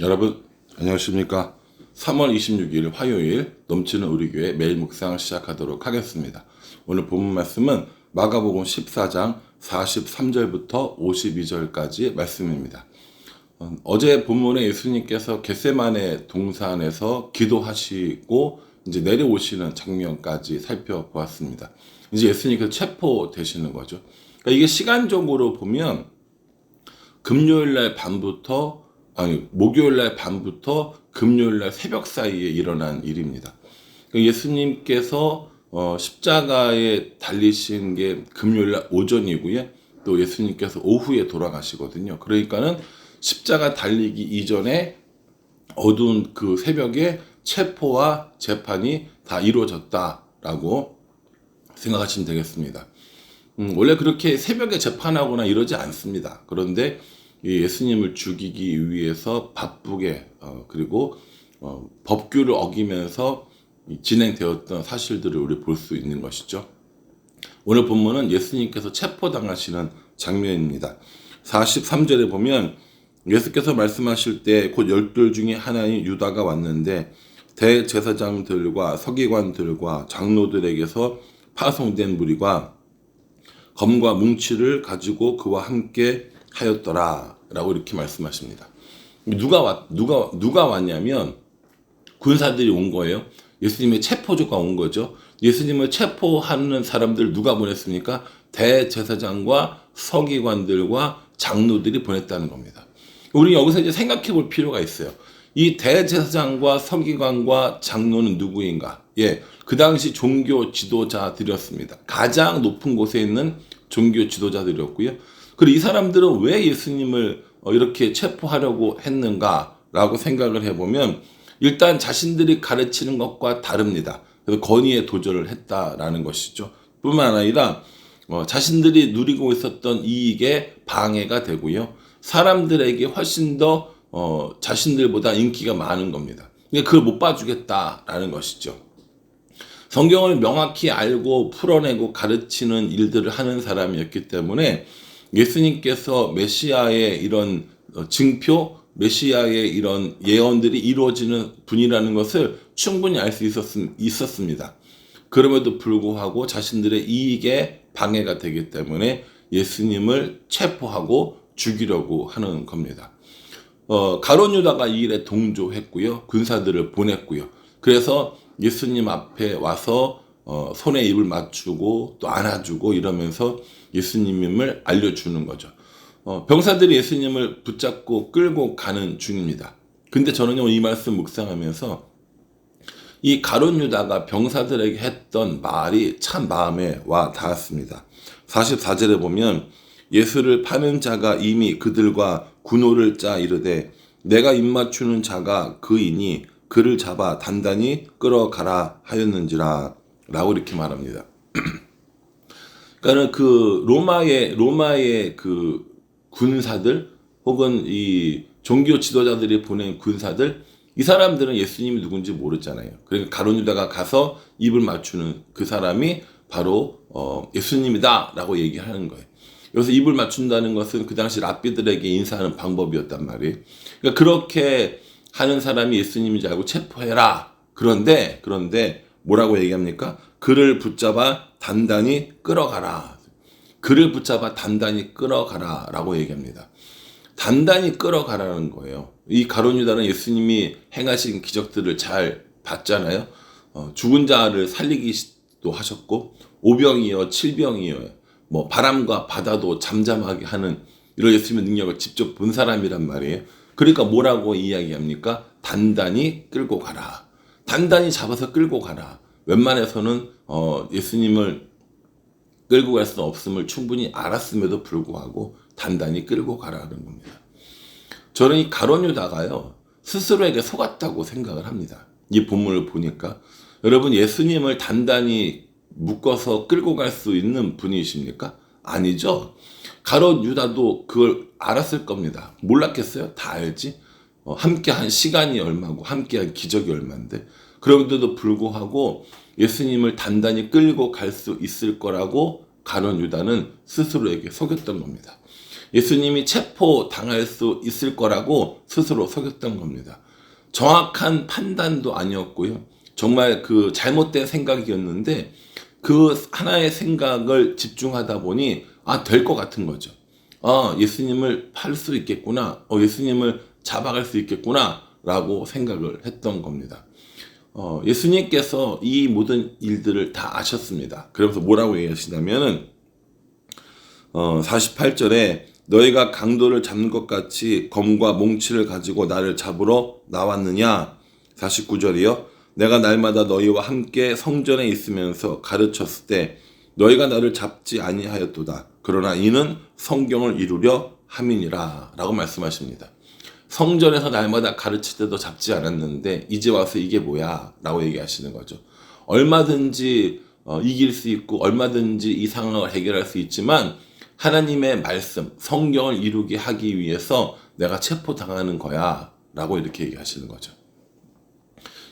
여러분 안녕하십니까? 3월 26일 화요일 넘치는 우리 교회 매일 묵상 시작하도록 하겠습니다. 오늘 본문 말씀은 마가복음 14장 43절부터 52절까지 말씀입니다. 어, 어제 본문에 예수님께서 겟세만의 동산에서 기도하시고 이제 내려오시는 장면까지 살펴보았습니다. 이제 예수님께서 체포되시는 거죠. 그러니까 이게 시간적으로 보면 금요일 날 밤부터 아니 목요일 날 밤부터 금요일 날 새벽 사이에 일어난 일입니다. 그러니까 예수님께서 어, 십자가에 달리신 게 금요일 날 오전이고요. 또 예수님께서 오후에 돌아가시거든요. 그러니까는 십자가 달리기 이전에 어두운 그 새벽에 체포와 재판이 다 이루어졌다라고 생각하시면 되겠습니다. 음, 원래 그렇게 새벽에 재판하거나 이러지 않습니다. 그런데 이 예수님을 죽이기 위해서 바쁘게 어, 그리고 어, 법규를 어기면서 이 진행되었던 사실들을 우리 볼 수 있는 것이죠. 오늘 본문은 예수님께서 체포당하시는 장면입니다. 43절에 보면 예수께서 말씀하실 때 곧 열둘 중에 하나인 유다가 왔는데 대제사장들과 서기관들과 장로들에게서 파송된 무리가 검과 뭉치를 가지고 그와 함께 하였더라라고 이렇게 말씀하십니다. 누가 왔 누가 누가 왔냐면 군사들이 온 거예요. 예수님의 체포조가 온 거죠. 예수님을 체포하는 사람들 누가 보냈습니까? 대제사장과 서기관들과 장로들이 보냈다는 겁니다. 우리 여기서 이제 생각해 볼 필요가 있어요. 이 대제사장과 서기관과 장로는 누구인가? 예, 그 당시 종교 지도자들이었습니다. 가장 높은 곳에 있는 종교 지도자들이었고요. 그리고 이 사람들은 왜 예수님을 어, 이렇게 체포하려고 했는가라고 생각을 해보면 일단 자신들이 가르치는 것과 다릅니다. 그래서 건의에 도전을 했다라는 것이죠. 뿐만 아니라 어, 자신들이 누리고 있었던 이익에 방해가 되고요. 사람들에게 훨씬 더 어, 자신들보다 인기가 많은 겁니다. 그걸 못 봐주겠다라는 것이죠. 성경을 명확히 알고 풀어내고 가르치는 일들을 하는 사람이었기 때문에 예수님께서 메시아의 이런 어, 증표, 메시아의 이런 예언들이 이루어지는 분이라는 것을 충분히 알 수 있었습니다. 그럼에도 불구하고 자신들의 이익에 방해가 되기 때문에 예수님을 체포하고 죽이려고 하는 겁니다. 어, 가론 유다가 이 일에 동조했고요. 군사들을 보냈고요. 그래서 예수님 앞에 와서 어, 손에 입을 맞추고 또 안아주고 이러면서 예수님임을 알려주는 거죠. 어, 병사들이 예수님을 붙잡고 끌고 가는 중입니다. 근데 저는요, 이 말씀 묵상하면서 이 가론 유다가 병사들에게 했던 말이 참 마음에 와 닿았습니다. 44절에 보면 예수를 파는 자가 이미 그들과 군호를 짜 이르되 내가 입맞추는 자가 그이니 그를 잡아 단단히 끌어가라 하였는지라 라고 이렇게 말합니다. 그러니까 그 로마의 로마의 그 군사들 혹은 이 종교 지도자들이 보낸 군사들 이 사람들은 예수님이 누군지 모르잖아요. 그러니까 가론 유다가 가서 입을 맞추는 그 사람이 바로 어 예수님이다라고 얘기하는 거예요. 여기서 입을 맞춘다는 것은 그 당시 랍비들에게 인사하는 방법이었단 말이에요. 그러니까 그렇게 하는 사람이 예수님인지 알고 체포해라. 그런데 그런데 뭐라고 얘기합니까? 그를 붙잡아 단단히 끌어가라. 그를 붙잡아 단단히 끌어가라. 라고 얘기합니다. 단단히 끌어가라는 거예요. 이 가론 유다는 예수님이 행하신 기적들을 잘 봤잖아요. 어, 죽은 자를 살리기도 하셨고, 오병이어, 칠병이어, 뭐 바람과 바다도 잠잠하게 하는 이런 예수님의 능력을 직접 본 사람이란 말이에요. 그러니까 뭐라고 이야기합니까? 단단히 끌고 가라. 단단히 잡아서 끌고 가라. 웬만해서는 어, 예수님을 끌고 갈 수 없음을 충분히 알았음에도 불구하고 단단히 끌고 가라는 겁니다. 저는 이 가론유다가요 스스로에게 속았다고 생각을 합니다. 이 본문을 보니까 여러분 예수님을 단단히 묶어서 끌고 갈 수 있는 분이십니까? 아니죠. 가론 유다도 그걸 알았을 겁니다. 몰랐겠어요? 다 알지? 어, 함께한 시간이 얼마고 함께한 기적이 얼마인데 그런데도 불구하고 예수님을 단단히 끌고 갈 수 있을 거라고 가론 유다는 스스로에게 속였던 겁니다. 예수님이 체포 당할 수 있을 거라고 스스로 속였던 겁니다. 정확한 판단도 아니었고요. 정말 그 잘못된 생각이었는데 그 하나의 생각을 집중하다 보니 아, 될 것 같은 거죠. 아, 예수님을 팔 수 있겠구나. 어, 예수님을 잡아갈 수 있겠구나. 라고 생각을 했던 겁니다. 어, 예수님께서 이 모든 일들을 다 아셨습니다. 그러면서 뭐라고 얘기하시냐면은, 어, 48절에 너희가 강도를 잡는 것 같이 검과 몽치를 가지고 나를 잡으러 나왔느냐? 49절이요. 내가 날마다 너희와 함께 성전에 있으면서 가르쳤을 때 너희가 나를 잡지 아니하였도다. 그러나 이는 성경을 이루려 함이니라. 라고 말씀하십니다. 성전에서 날마다 가르칠 때도 잡지 않았는데 이제 와서 이게 뭐야? 라고 얘기하시는 거죠. 얼마든지 어, 이길 수 있고 얼마든지 이 상황을 해결할 수 있지만 하나님의 말씀, 성경을 이루게 하기 위해서 내가 체포당하는 거야. 라고 이렇게 얘기하시는 거죠.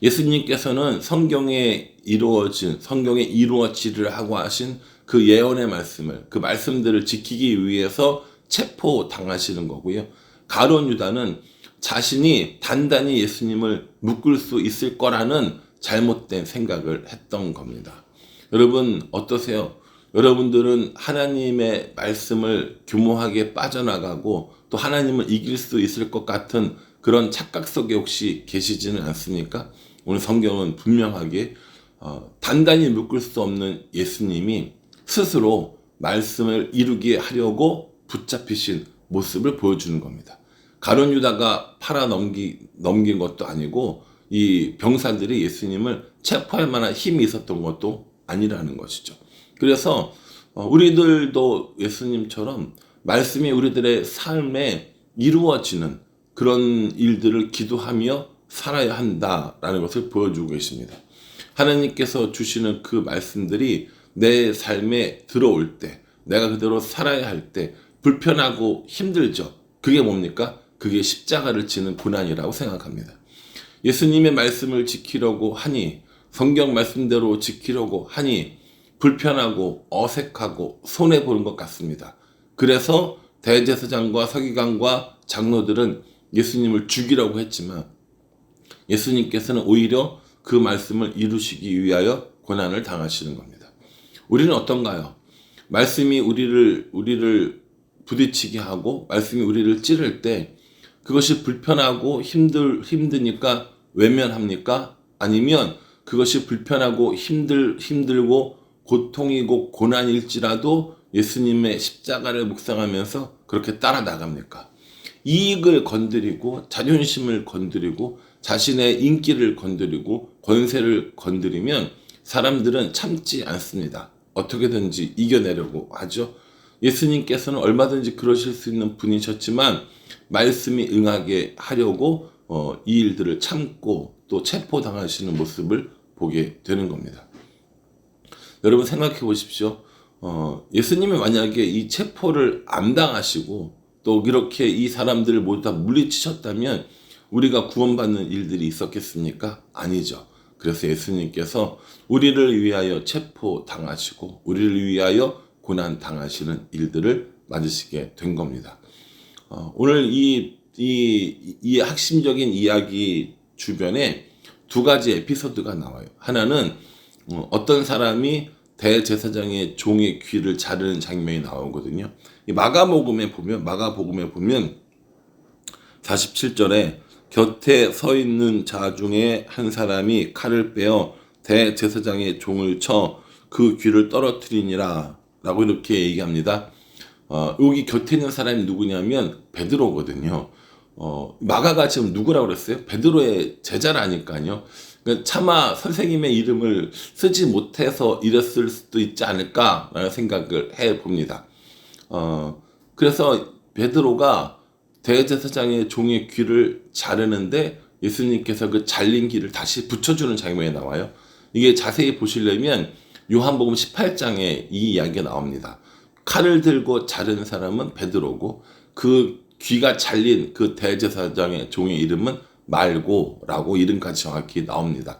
예수님께서는 성경에 이루어진, 성경에 이루어지를 하고 하신 그 예언의 말씀을, 그 말씀들을 지키기 위해서 체포 당하시는 거고요. 가론 유다는 자신이 단단히 예수님을 묶을 수 있을 거라는 잘못된 생각을 했던 겁니다. 여러분, 어떠세요? 여러분들은 하나님의 말씀을 교모하게 빠져나가고 또 하나님을 이길 수 있을 것 같은 그런 착각 속에 혹시 계시지는 않습니까? 오늘 성경은 분명하게 어, 단단히 묶을 수 없는 예수님이 스스로 말씀을 이루게 하려고 붙잡히신 모습을 보여주는 겁니다. 가론 유다가 팔아 넘기, 넘긴 것도 아니고 이 병사들이 예수님을 체포할 만한 힘이 있었던 것도 아니라는 것이죠. 그래서 어, 우리들도 예수님처럼 말씀이 우리들의 삶에 이루어지는 그런 일들을 기도하며 살아야 한다라는 것을 보여주고 계십니다. 하나님께서 주시는 그 말씀들이 내 삶에 들어올 때, 내가 그대로 살아야 할 때 불편하고 힘들죠. 그게 뭡니까? 그게 십자가를 지는 고난이라고 생각합니다. 예수님의 말씀을 지키려고 하니, 성경 말씀대로 지키려고 하니, 불편하고 어색하고 손해 보는 것 같습니다. 그래서 대제사장과 서기관과 장로들은 예수님을 죽이라고 했지만 예수님께서는 오히려 그 말씀을 이루시기 위하여 고난을 당하시는 겁니다. 우리는 어떤가요? 말씀이 우리를 우리를 부딪히게 하고 말씀이 우리를 찌를 때 그것이 불편하고 힘들 힘드니까 외면합니까? 아니면 그것이 불편하고 힘들 힘들고 고통이고 고난일지라도 예수님의 십자가를 묵상하면서 그렇게 따라 나갑니까? 이익을 건드리고 자존심을 건드리고 자신의 인기를 건드리고 권세를 건드리면 사람들은 참지 않습니다. 어떻게든지 이겨내려고 하죠. 예수님께서는 얼마든지 그러실 수 있는 분이셨지만 말씀이 응하게 하려고 어, 이 일들을 참고 또 체포당하시는 모습을 보게 되는 겁니다. 여러분 생각해 보십시오. 어, 예수님이 만약에 이 체포를 안 당하시고 또 이렇게 이 사람들을 모두 다 물리치셨다면 우리가 구원받는 일들이 있었겠습니까? 아니죠. 그래서 예수님께서 우리를 위하여 체포 당하시고 우리를 위하여 고난 당하시는 일들을 맞으시게 된 겁니다. 어, 오늘 이, 이, 이 핵심적인 이야기 주변에 두 가지 에피소드가 나와요. 하나는 어, 어떤 사람이 대제사장의 종의 귀를 자르는 장면이 나오거든요. 이 마가복음에 보면 마가복음에 보면 47절에 곁에 서 있는 자 중에 한 사람이 칼을 빼어 대제사장의 종을 쳐 그 귀를 떨어뜨리니라 라고 이렇게 얘기합니다. 어, 여기 곁에 있는 사람이 누구냐면 베드로거든요. 어, 마가가 지금 누구라고 그랬어요? 베드로의 제자라니까요. 그러니까 차마 선생님의 이름을 쓰지 못해서 이랬을 수도 있지 않을까라는 생각을 해 봅니다. 어, 그래서 베드로가 대제사장의 종의 귀를 자르는데 예수님께서 그 잘린 귀를 다시 붙여주는 장면이 나와요. 이게 자세히 보시려면 요한복음 18장에 이 이야기가 나옵니다. 칼을 들고 자른 사람은 베드로고 그 귀가 잘린 그 대제사장의 종의 이름은 말고라고 이름까지 정확히 나옵니다.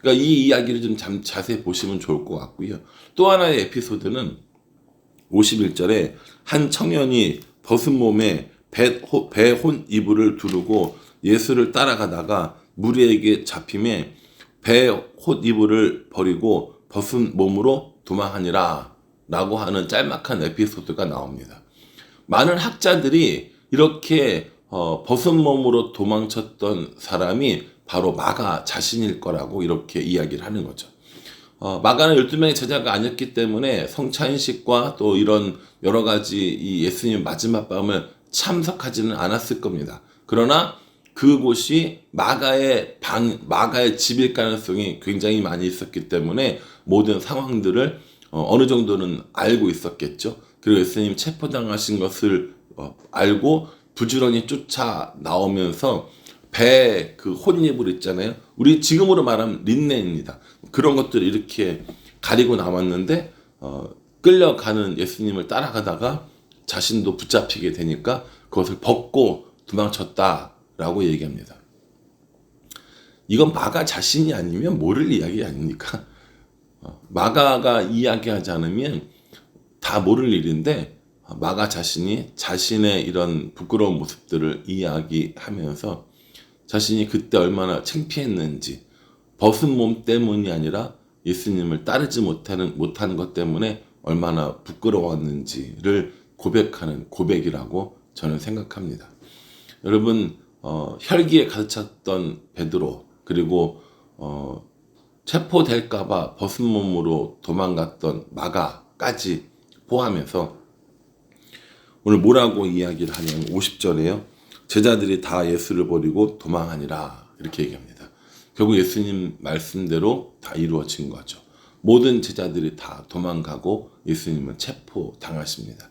그러니까 이 이야기를 좀 잠, 자세히 보시면 좋을 것 같고요. 또 하나의 에피소드는 51절에 한 청년이 벗은 몸에 배혼 이불을 두르고 예수를 따라가다가 무리에게 잡힘에 배혼 이불을 버리고 벗은 몸으로 도망하니라 라고 하는 짤막한 에피소드가 나옵니다. 많은 학자들이 이렇게 어, 벗은 몸으로 도망쳤던 사람이 바로 마가 자신일 거라고 이렇게 이야기를 하는 거죠. 어, 마가는 12명의 제자가 아니었기 때문에 성찬식과 또 이런 여러 가지 이 예수님 마지막 밤을 참석하지는 않았을 겁니다. 그러나 그곳이 마가의 방, 마가의 집일 가능성이 굉장히 많이 있었기 때문에 모든 상황들을 어, 느 정도는 알고 있었겠죠. 그리고 예수님 체포당하신 것을 어, 알고 부지런히 쫓아 나오면서 배 그 혼입을 있잖아요. 우리 지금으로 말하면 린넨입니다. 그런 것들을 이렇게 가리고 나왔는데 어, 끌려가는 예수님을 따라가다가 자신도 붙잡히게 되니까 그것을 벗고 도망쳤다 라고 얘기합니다. 이건 마가 자신이 아니면 모를 이야기 아닙니까? 어, 마가가 이야기하지 않으면 다 모를 일인데 어, 마가 자신이 자신의 이런 부끄러운 모습들을 이야기하면서 자신이 그때 얼마나 창피했는지 벗은 몸 때문이 아니라 예수님을 따르지 못하는 못하는 것 때문에 얼마나 부끄러웠는지를 고백하는 고백이라고 저는 생각합니다. 여러분 어, 혈기에 가득 찼던 베드로 그리고 어, 체포될까봐 벗은 몸으로 도망갔던 마가까지 포함해서 오늘 뭐라고 이야기를 하냐면 50절에요. 제자들이 다 예수를 버리고 도망하니라 이렇게 얘기합니다. 결국 예수님 말씀대로 다 이루어진 거죠. 모든 제자들이 다 도망가고 예수님은 체포 당하십니다.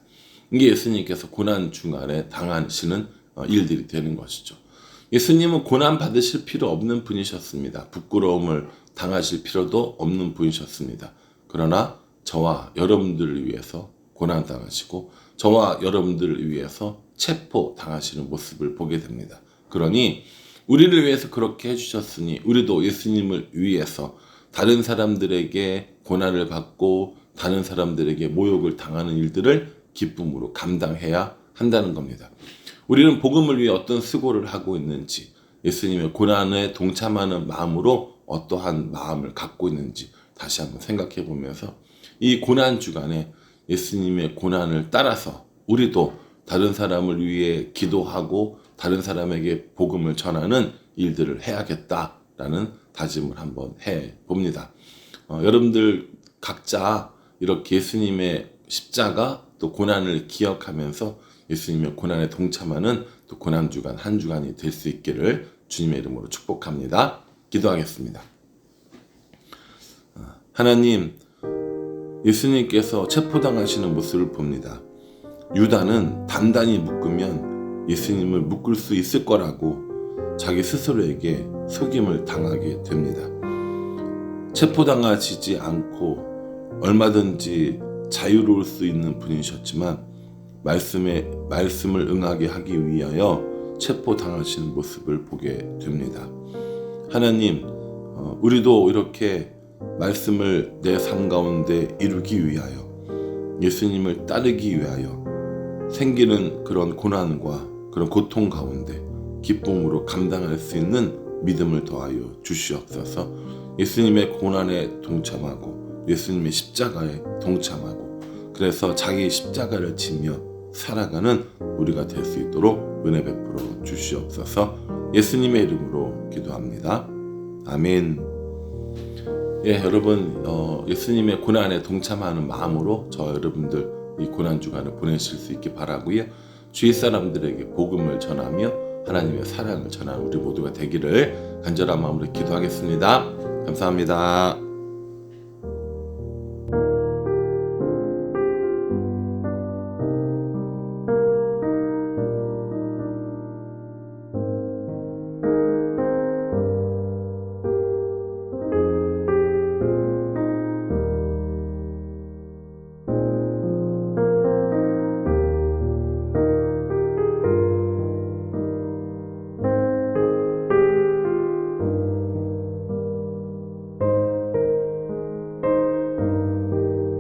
이게 예수님께서 고난 중간에 당하시는 어, 일들이 되는 것이죠. 예수님은 고난 받으실 필요 없는 분이셨습니다. 부끄러움을 당하실 필요도 없는 분이셨습니다. 그러나 저와 여러분들을 위해서 고난 당하시고 저와 여러분들을 위해서 체포 당하시는 모습을 보게 됩니다. 그러니 우리를 위해서 그렇게 해주셨으니 우리도 예수님을 위해서 다른 사람들에게 고난을 받고 다른 사람들에게 모욕을 당하는 일들을 기쁨으로 감당해야 한다는 겁니다. 우리는 복음을 위해 어떤 수고를 하고 있는지 예수님의 고난에 동참하는 마음으로 어떠한 마음을 갖고 있는지 다시 한번 생각해 보면서 이 고난 주간에 예수님의 고난을 따라서 우리도 다른 사람을 위해 기도하고 다른 사람에게 복음을 전하는 일들을 해야겠다라는 다짐을 한번 해 봅니다. 어, 여러분들 각자 이렇게 예수님의 십자가 또 고난을 기억하면서 예수님의 고난에 동참하는 또 고난 주간 한 주간이 될 수 있기를 주님의 이름으로 축복합니다. 기도하겠습니다. 어, 하나님, 예수님께서 체포당하시는 모습을 봅니다. 유다는 단단히 묶으면 예수님을 묶을 수 있을 거라고 자기 스스로에게 속임을 당하게 됩니다. 체포당하시지 않고 얼마든지 자유로울 수 있는 분이셨지만 말씀에 말씀을 응하게 하기 위하여 체포당하시는 모습을 보게 됩니다. 하나님, 어, 우리도 이렇게 말씀을 내 삶 가운데 이루기 위하여 예수님을 따르기 위하여 생기는 그런 고난과 그런 고통 가운데 기쁨으로 감당할 수 있는 믿음을 더하여 주시옵소서 예수님의 고난에 동참하고 예수님의 십자가에 동참하고 그래서 자기 십자가를 지며 살아가는 우리가 될 수 있도록 은혜 베풀어 주시옵소서 예수님의 이름으로 기도합니다. 아멘. 예, 여러분, 어, 예수님의 고난에 동참하는 마음으로 저 여러분들 이 고난 주간을 보내실 수 있기 바라고요. 주위 사람들에게 복음을 전하며 하나님의 사랑을 전하는 우리 모두가 되기를 간절한 마음으로 기도하겠습니다. 감사합니다.